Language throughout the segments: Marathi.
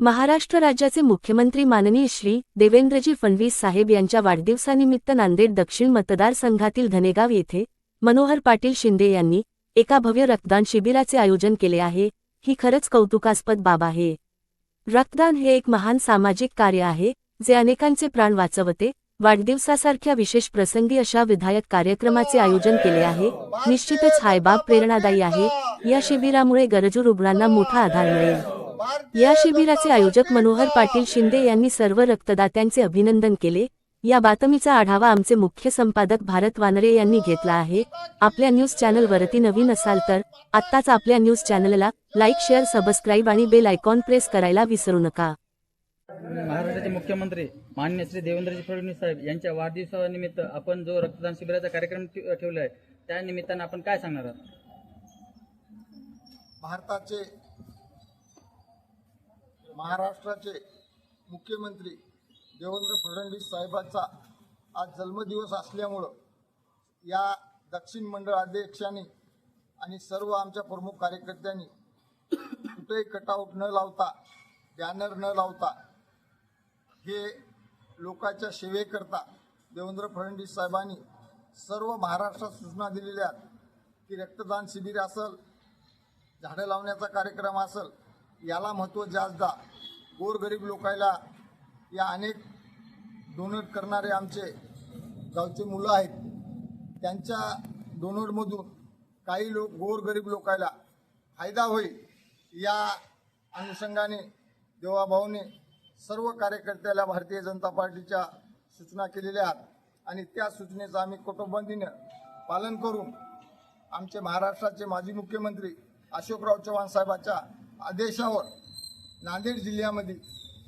महाराष्ट्र राज्याचे मुख्यमंत्री माननीय श्री. देवेंद्रजी फडणवीस साहेब यांच्या वाढदिवसानिमित्त नांदेड दक्षिण मतदारसंघातील धनेगाव येथे मनोहर पाटील शिंदे यांनी एका भव्य रक्तदान शिबिराचे आयोजन केले आहे. ही खरंच कौतुकास्पद बाब आहे. रक्तदान हे एक महान सामाजिक कार्य आहे जे अनेकांचे प्राण वाचवते. वाढदिवसासारख्या विशेष प्रसंगी अशा विधायक कार्यक्रमाचे आयोजन केले आहे. निश्चितच हायबाब प्रेरणादायी आहे. या शिबिरामुळे गरजू रुग्णांना मोठा आधार मिळेल. या शिबिराचे आयोजक मनोहर पाटील शिंदे यांनी सर्व रक्तदात्यांचे अभिनंदन केले. या बातमीचा आढावा आमचे मुख्य संपादक भारत वानरे यांनी घेतला आहे. आपल्या न्यूज चॅनलवरती नवीन असाल तर आत्ताच आपल्या न्यूज चॅनलला लाईक शेअर सबस्क्राईब आणि बेल आयकॉन प्रेस करायला विसरू नका. महाराष्ट्राचे मुख्यमंत्री मान्य श्री देवेंद्रजी फडणवीस साहेब यांच्या वाढदिवसानिमित्त आपण जो रक्तदान शिबिराचा कार्यक्रम ठेवला आहे त्या निमित्तानं आपण काय सांगणार आहात? भारताचे महाराष्ट्राचे मुख्यमंत्री देवेंद्र फडणवीस साहेबांचा आज जन्मदिवस असल्यामुळं या दक्षिण मंडळ अध्यक्षांनी आणि सर्व आमच्या प्रमुख कार्यकर्त्यांनी कुठेही कटआउट न लावता बॅनर न लावता हे लोकांच्या सेवेकरता देवेंद्र फडणवीस साहेबांनी सर्व महाराष्ट्रात सूचना दिलेल्या आहेत की रक्तदान शिबिर असेल झाडं लावण्याचा कार्यक्रम असेल याला महत्त्व जास्त. गोरगरीब लोकायला या अनेक डोनेट करणारे आमचे गावचे मुलं आहेत. त्यांच्या डोनेटमधून काही लोक गोरगरीब लोकायला फायदा होईल या अनुषंगाने देवाभाऊने सर्व कार्यकर्त्याला भारतीय जनता पार्टीच्या सूचना केलेल्या आहेत. आणि त्या सूचनेचं आम्ही कुटुंबंदीनं पालन करून आमचे महाराष्ट्राचे माजी मुख्यमंत्री अशोकराव चव्हाण साहेबाच्या आदेशावर नांदेड जिल्ह्यामध्ये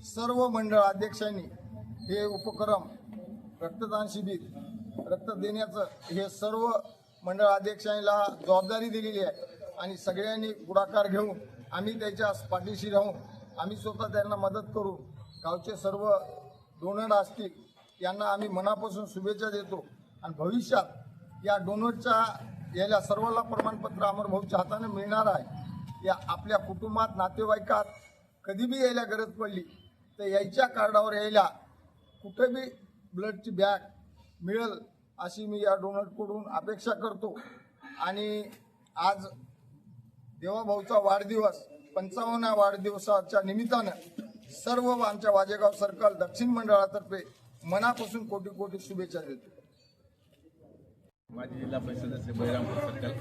सर्व मंडळ अध्यक्षांनी हे उपक्रम रक्तदान शिबिर रक्त देण्याचं हे सर्व मंडळ अध्यक्षांना जबाबदारी दिलेली आहे आणि सगळ्यांनी पुढाकार घेऊन आम्ही त्याच्या पाठीशी राहून आम्ही स्वतः त्यांना मदत करू गावचे सर्व डोनर असतील यांना आम्ही मनापासून शुभेच्छा देतो. आणि भविष्यात या डोनरच्या याला सर्वांना प्रमाणपत्र अमरभाऊच्या हाताने मिळणार आहे. या आपल्या कुटुंबात नातेवाईकात कधी बी यायला गरज पडली तर यायच्या कार्डावर यायला कुठे बी ब्लडची बॅग मिळेल अशी मी या डोनटकडून अपेक्षा करतो. आणि आज देवाभाऊचा वाढदिवस पंचावन्न वाढदिवसाच्या निमित्तानं सर्व आमच्या वाजेगाव सर्कल दक्षिण मंडळातर्फे मनापासून कोटी कोटी शुभेच्छा देतो. माझी जिल्हा परिषद बहिरामपूर सर्कल.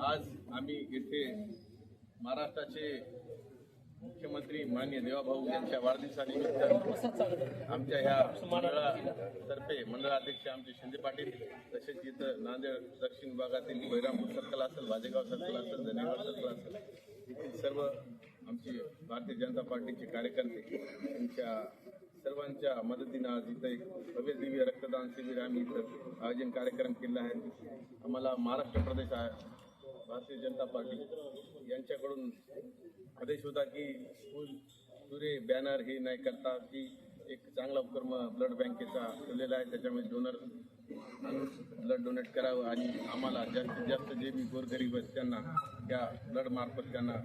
आज आम्ही येथे महाराष्ट्राचे मुख्यमंत्री मान्य देवाभाऊ यांच्या वाढदिवसानिमित्त आमच्या ह्या मंडळातर्फे मंडळाध्यक्ष आमचे शिंदे पाटील तसेच इथं नांदेड दक्षिण विभागातील बैरामपूर सर्कल असेल वाजेगाव सर्कल असेल धनेगाव सर्कल असेल येथील सर्व आमचे भारतीय जनता पार्टीचे कार्यकर्ते यांच्या सर्वांच्या मदतीनं आज इथं एक भव्य दिव्य रक्तदान शिबिर आम्ही इथं आयोजन कार्यक्रम केला आहे. आम्हाला महाराष्ट्र प्रदेश आहे भारतीय जनता पार्टी यांच्याकडून आदेश होता की फुल सुरे बॅनर हे नाही करता की एक चांगला उपक्रम ब्लड बँकेचा ठेवलेला आहे. त्याच्यामध्ये डोनर ब्लड डोनेट करावं आणि आम्हाला जास्तीत जास्त जे बी गोरगरीब आहेत त्यांना त्या ब्लड मार्फत त्यांना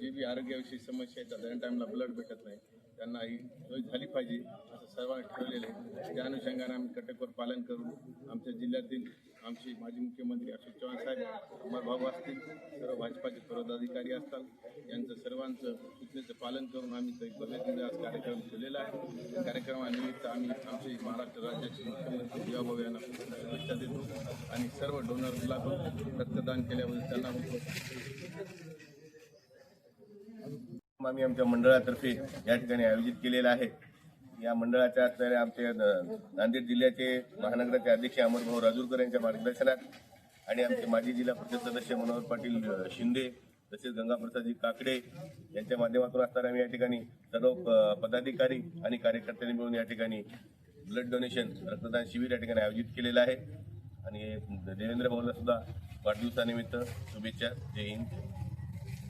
जे बी आरोग्याविषयी समस्या येतात त्या टाईमला ब्लड भेटत नाही. त्यांना ही सोय झाली पाहिजे असं सर्वांनी ठरवलेलं आहे. त्या अनुषंगाने आम्ही कटकवर पालन करून आमच्या जिल्ह्यातील आमचे माजी मुख्यमंत्री अशोक चव्हाण साहेब अमर भाऊ असतील सर्व भाजपाचे पदाधिकारी असतात यांचं सर्वांचं सूचनेचं पालन करून आम्ही तो एक भव्य आज कार्यक्रम ठेवलेला आहे. कार्यक्रमानिमित्त आम्ही आमचे महाराष्ट्र राज्याचे मुख्यमंत्री देवाभाऊ यांना शुभेच्छा देतो आणि सर्व डोनरला पण रक्तदान केल्याबद्दल त्यांना आम्ही आमच्या मंडळातर्फे या ठिकाणी आयोजित केलेला आहे. या मंडळाच्या असणाऱ्या आमचे न- नांदेड जिल्ह्याचे महानगराचे अध्यक्ष अमरभाऊ राजूरकर यांच्या मार्गदर्शनात आणि आमचे माजी जिल्हा परिषद सदस्य मनोहर पाटील शिंदे तसेच गंगाप्रसादजी काकडे यांच्या माध्यमातून असणारे आम्ही या ठिकाणी सर्व पदाधिकारी आणि कार्यकर्त्यांनी मिळून या ठिकाणी ब्लड डोनेशन रक्तदान शिबिर या ठिकाणी आयोजित केलेलं आहे. आणि देवेंद्र भाऊला सुद्धा वाढदिवसानिमित्त शुभेच्छा. जय हिंद.